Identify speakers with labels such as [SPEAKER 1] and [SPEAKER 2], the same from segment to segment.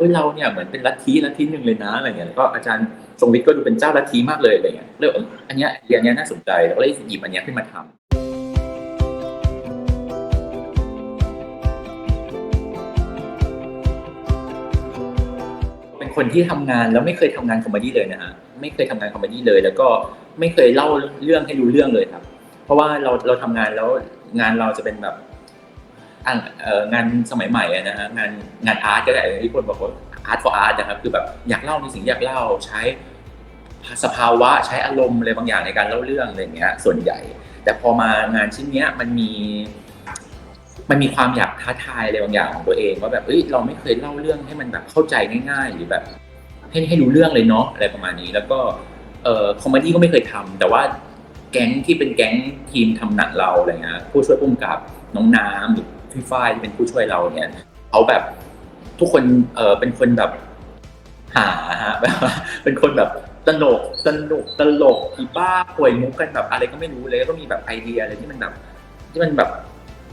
[SPEAKER 1] เอ้ยเราเนี่ยเหมือนเป็นลัทธิลัทธิหนึ่งเลยนะอะไรเงี้ยแล้วก็อาจารย์ทรงวิทย์ก็ดูเป็นเจ้าลัทธิมากเลยอะไรเงี้ยเลยเอยอันเนี้ยไอเดียนเนี้ยน่าสนใจแล้วก็เลยหยิบอันเนี้ยขึ้นมาทำเป็นคนที่ทำงานแล้วไม่เคยทำงานคอมเมดี้เลยนะฮะไม่เคยทำงานคอมเมดี้เลย แล้วก็ไม่เคยเล่าเรื่องให้รู้เรื่องเลยครับ เพราะว่าเราเราทำงานแล้วงานเราจะเป็นแบบ อะเอ่องานสมัยใหม่นะฮะงานงานอาร์ตก็ได้ที่คนบอกว่าอาร์ต for art นะครับคือแบบอยากเล่าในสิ่งอยากเล่าใช้สภาวะใช้อารมณ์อะไรบางอย่างในการเล่าเรื่องอะไรเงี้ยส่วนใหญ่ แต่พอมางานชิ้นเนี้ยมันมี มันมีความอยากท้าทายอะไรบางอย่างของตัวเองว่าแบบเอ้ยเราไม่เคยเล่าเรื่องให้มันแบบเข้าใจง่าย ๆ หรือแบบให้ให้รู้เรื่องเลยเนาะอะไรประมาณนี้ แล้วก็เอ่อคอมเมดี้ก็ไม่เคยทำแต่ว่าแก๊งที่เป็นแก๊งทีมทำหนังเราอะไรเงี้ยผู้ช่วยผู้กำกับน้องน้ำหรือ พี่ฝ้ายที่เป็นผู้ช่วยเราเนี่ยเขาแบบทุกคนเออเป็นคนแบบหาฮะแบบเป็นคนแบบตลกสนุกตลกอีบ้าป่วยมุกกันแบบอะไรก็ไม่รู้เลยแล้วก็มีแบบไอเดียอะไรที่มันแบบที่มันแบบ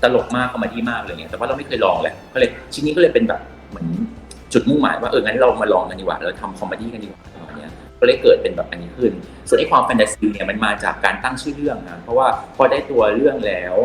[SPEAKER 1] ตลกมากคอมเมดี้มากอะไรเงี้ยแต่ว่าเราไม่เคยลองเลยก็เลยชิ้นนี้ก็เลยเป็นแบบเหมือนจุดมุ่งหมายว่าเอองั้นเรามาลองกันดีกว่าเราทำคอมเมดี้กันดีกว่าประมาณเนี้ยก็เลยเกิดเป็นแบบอันนี้ขึ้น ส่วนไอ้ความแฟนตาซีเนี่ยมันมาจากการตั้งชื่อเรื่องนะเพราะว่าพอได้ตัวเรื่องแล้ว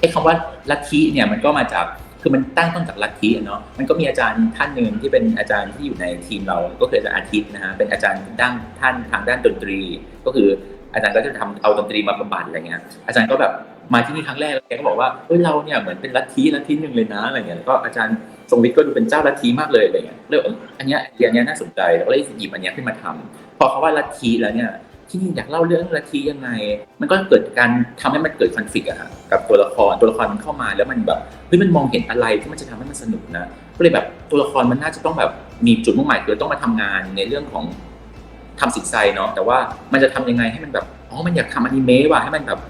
[SPEAKER 1] ไอ้คำว่าลัทธิเนี่ยมันก็มาจากคือมันตั้งต้นจากลัทธิเนาะมันก็มีอาจารย์ท่านหนึ่งที่เป็นอาจารย์ที่อยู่ในทีมเราก็คืออาจารย์อาทิตย์นะฮะเป็นอาจารย์ด้านท่านทางด้านดนตรี ก็คืออาจารย์ก็จะทำเอาดนตรีมาบำบัดอะไรเงี้ยอาจารย์ก็แบบมาที่นี่ครั้งแรกแล้วแกก็บอกว่าเฮ้ยเราเนี่ยเหมือนเป็นลัทธิลัทธิหนึ่งเลยนะอะไรเงี้ยแล้วก็อาจารย์ทรงวิทย์ก็ดูเป็นเจ้าลัทธิมากเลยอะไรเงี้ยเลยอยอันเนี้ยไอเดียเนี้ยน่าสนใจแล้วก็เลยหยิบอันเนี้ยขึ้นมาทำพอเขาว่าลัทธิแล้วเนี่ย ที่นี่อยากเล่าเรื่องลัทธิยังไง มันก็เกิดการทำให้มันเกิดคอนฟ lict อะฮะกับตัวละครตัวละครมันเข้ามาแล้วมันแบบเฮ้ยมันมองเห็นอะไรที่มันจะทำให้มันสนุกนะก็เลยแบบตัวละครมันน่าจะต้องแบบมีจุดมุ่งหมายคือต้องมาทำงานในเรื่องของทำสินไซเนาะแต่ว่ามันจะทำยังไงให้มันแบบอ๋อมันอยากทำอนิเมะว่ะให้มันแบบ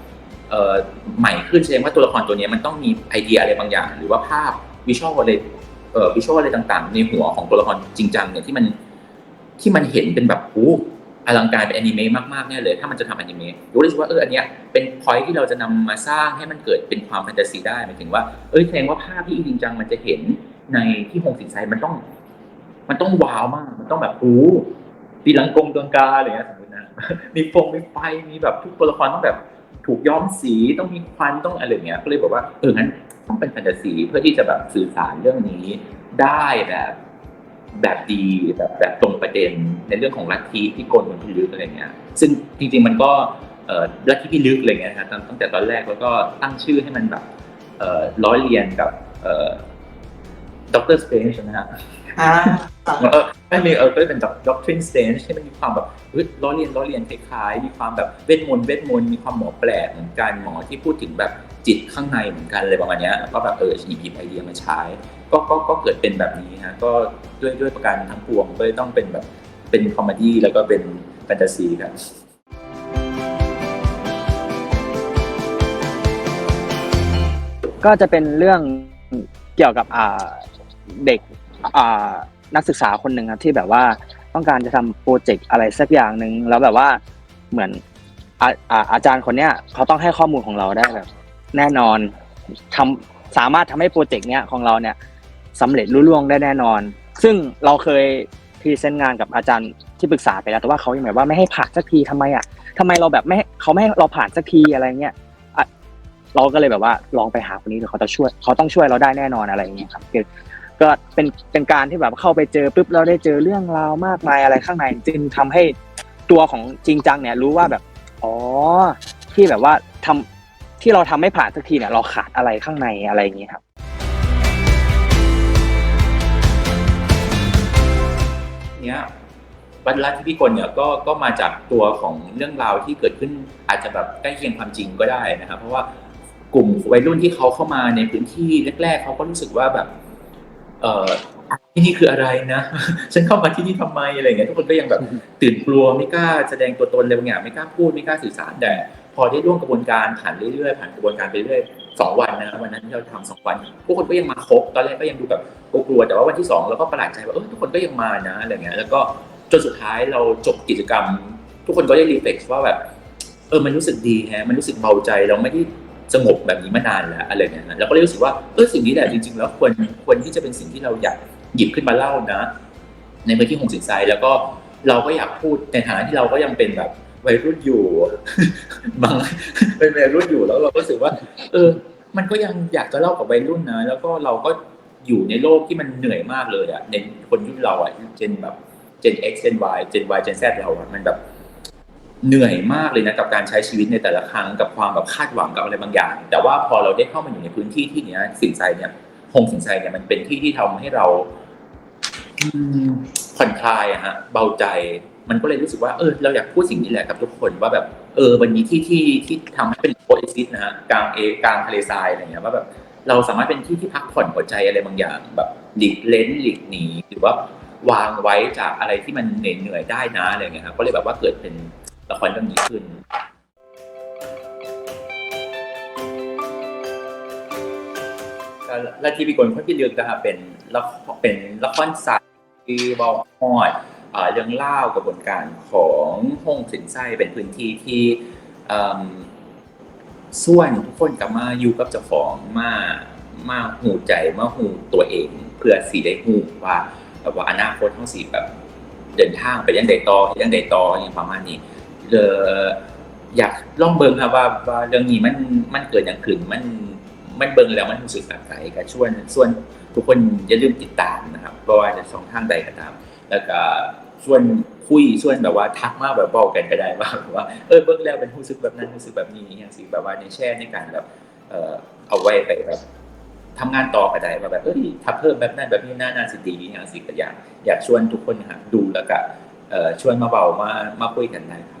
[SPEAKER 1] เอ่อใหม่ขึ้นแสดงว่าตัวละครตัวนี้มันต้องมีไอเดียอะไรบางอย่าง หรือว่าภาพวิชวลอะไรเอ่อวิชวลอะไรต่างๆ ในหัวของตัวละครจริงจังเนี่ยที่มันที่มันเห็นเป็นแบบโอ้ อลังการเป็นอนิเมะมากๆแน่เลย ถ้ามันจะทำอนิเมะรู้เลยว่าเอออันเนี้ยเป็นพอยที่เราจะนำมาสร้างให้มันเกิดเป็นความแฟนตาซีได้หมายถึงว่าเอ้ยแสดงว่าภาพที่จริงจังมันจะเห็นในที่โฮงสินไซมันต้อง มันต้องว้าวมาก มันต้องแบบโอ้ตีลังกงตังกาอะไรเงี้ยสมมตินะมีฟงมีไฟมีแบบทุกตัวละครต้องแบบถูกย้อมสีต้องมีควันต้องอะไรเงี้ยก็เลยบอกว่าเอองั้นต้องเป็นแฟนตาซีเพื่อที่จะแบบสื่อสารเรื่องนี้ได้แบบ แบบดีแบบแบบตรงประเด็นในเรื่องของลัทธิที่โกนคนที่ลึกอะไรเงี้ยซึ่งจริง ๆ มันก็เอ่อลัทธิที่ลึกอะไรเงี้ยนะครับตั้งตั้งแต่ตอนแรกแล้วก็ตั้งชื่อให้มันแบบเอ่อร้อยเรียนกับเอ่อด็อกเตอร์สเปนใช่ไหมฮะ
[SPEAKER 2] อ่า
[SPEAKER 1] เออไม่มีเออก็เป็นแบบ doctrine stage ที่มันมีความแบบเฮ้ยล้อเลียนล้อเลียนคล้ายๆ มีความแบบเวทมนต์เวทมนต์มีความหมอแปลกเหมือนกันหมอที่พูดถึงแบบ จิตข้างในเหมือนกันอะไรประมาณนี้ก็แบบเออหยิบหยิบไอเดียมาใช้ ก็ก็ก็เกิดเป็นแบบนี้ฮะก็ด้วยด้วยประการทั้งปวงก็เลยต้องเป็นแบบเป็นคอมเมดี้แล้วก็เป็นแฟนตาซีครับ
[SPEAKER 3] ก็จะเป็นเรื่องเกี่ยวกับเด็กนักศึกษาคนหนึ่งครับที่แบบว่าต้องการจะทำโปรเจกต์อะไรสักอย่างหนึ่งแล้วแบบว่าเหมือนอาอาจารย์คนเนี้ยเขาต้องให้ข้อมูลของเราได้แบบ แน่นอนทำสามารถทำให้โปรเจกต์เนี้ยของเราเนี่ยสำเร็จรุ่ล่วงได้แน่นอน ซึ่งเราเคยพรีเซนต์งานกับอาจารย์ที่ปรึกษาไปแล้วแต่ว่าเขายังแบบว่าไม่ให้ผ่านสักทีทำไมอะทำไมเราแบบไม่เขาไม่ให้เราผ่านสักทีอะไรเงี้ยเราก็เลยแบบว่าลองไปหาคนนี้เดี๋ยวเขาจะช่วยเขาต้องช่วยเราได้แน่นอนอะไรอย่างเงี้ยครับคือก็เป็นเป็นการที่แบบเข้าไปเจอปุ๊บเราได้เจอเรื่องราวมากมายอะไรข้างในจึงทำให้ตัวของจริงจังเนี่ยรู้ว่าแบบอ๋อที่แบบว่าทำ ที่เราทำไม่ผ่านสักทีเนี่ยเราขาดอะไรข้างในอะไรอย่างเงี้ยครับ
[SPEAKER 1] เนี้ยวัดรัฐที่พิกลเนี่ยก็ก็มาจากตัวของเรื่องราวที่เกิดขึ้นอาจจะแบบใกล้เคียงความจริงก็ได้นะครับ เพราะว่ากลุ่มวัยรุ่นที่เขาเข้ามาในพื้นที่แรกๆเขาก็รู้สึกว่าแบบ เออที่นี่คืออะไรนะ ฉันเข้ามาที่นี่ทำไมอะไรเงี้ยทุกคนก็ยังแบบตื่นกลัวไม่กล้าแสดงตัวตนอะไรบางอย่างไม่กล้าพูดไม่กล้าสื่อสารแต่ พอได้ร่วมกระบวนการผ่านเรื่อยๆผ่านกระบวนการไปเรื่อยสองวันนะวันนั้นที่เราทำสองวันทุกคนก็ยังมาครบตอนแรกก็ยังดูแบบกลัวๆแต่ว่าวันที่สองเราก็ประหลาดใจว่าเออทุกคนก็ยังมานะอะไรเงี้ยแล้วก็จนสุดท้ายเราจบกิจกรรม ทุกคนก็ได้รีเฟกซ์ว่าแบบเออมันรู้สึกดีแฮะมันรู้สึกเบาใจเราไม่ได้สงบแบบนี้มานานแล้วอะไรเงี้ยเราก็เลยรู้สึกว่าเออสิ่งนี้แหละจริง ๆ แล้วควรควรที่จะเป็นสิ่งที่เราอยากหยิบขึ้นมาเล่านะ ในพื้นที่หงสินไซแล้วก็เราก็อยากพูดในฐานะที่เราก็ยังเป็นแบบ วัยรุ่นอยู่บางเป็นวัยรุ่นอยู่แล้วเราก็รู้สึกว่า เออ มันก็ยังอยากจะเล่ากับวัยรุ่นนะแล้วก็เราก็อยู่ในโลกที่มันเหนื่อยมากเลยอะในคนยุคเราอะเจนแบบ Gen X Gen Y Gen Y Gen Z เราอะมันแบบเหนื่อยมากเลยนะกับการใช้ชีวิตในแต่ละครั้งกับความแบบคาดหวังกับอะไรบางอย่าง แต่ว่าพอเราได้เข้ามาอยู่ในพื้นที่ที่เนี้ยสินใจเนี่ยโฮมสินใจเนี่ยมันเป็นที่ที่ทำให้เราอืมผ่อนคลายอะฮะเบาใจ มันก็เลยรู้สึกว่าเออเราอยากพูดสิ่งนี้แหละกับทุกคนว่าแบบเออวันนี้ที่ที่ที่ทำให้เป็นโอเอซิสนะฮะกลางเอกลางทะเลทรายอะไรเงี้ยว่าแบบเราสามารถเป็นที่ที่พักผ่อนหัวใจอะไรบางอย่าง แบบหลีกเล้นหลีกหนีหรือว่าวางไว้จากอะไรที่มันเหนื่อยเหนื่อยได้นะอะไรเงี้ยครับก็เลยแบบว่าเกิดเป็นละครเรื่องนี้ขึ้นและที่พี่กลคนที่เลือกนะครับเป็นละเป็นละครสัตว์ที่บอกฮอด เอ่อเรื่องเล่ากระบวนการของห้องสินไส้เป็นพื้นที่ที่ส่วนทุกคนกลับมาอยู่กับเจ้าของมามาหูใจมาหูตัวเอง เพื่อสีได้หูว่าแบบว่าอนาคตท้องสีแบบเดินทางไปยังใดต่อยังใดต่ออย่างประมาณนี้เอออยากลองเบิ่งครับว่าว่าเรื่องนี้มันมันเกิดอย่างขึ้นมันมันเบิ่งแล้วมันรู้สึกแบบไหนก็ชวนส่วนทุกคนอย่าลืมติดตามนะครับเพราะว่าจะช่องทางใดก็ตาม แล้วก็ ชวนคุยชวนแบบว่าทักมากแบบบอกกันก็ได้ว่าว่าเออเบื้องแล้วเป็นรู้สึกแบบนั้นรู้สึกแบบนี้อย่างสิแบบว่าในแช่ในการแบบเอ่อเอาไว้ไปแบบทำงานต่อก็ได้ว่าแบบเอ้ยถ้าเพิ่มแบบนั้นแบบนี้น่าน่าสิดีอย่างสิก็อยากอยากชวนทุกคนนะครับดูแล้วก็เออชวนมาเบามามาคุยกันได้ครับ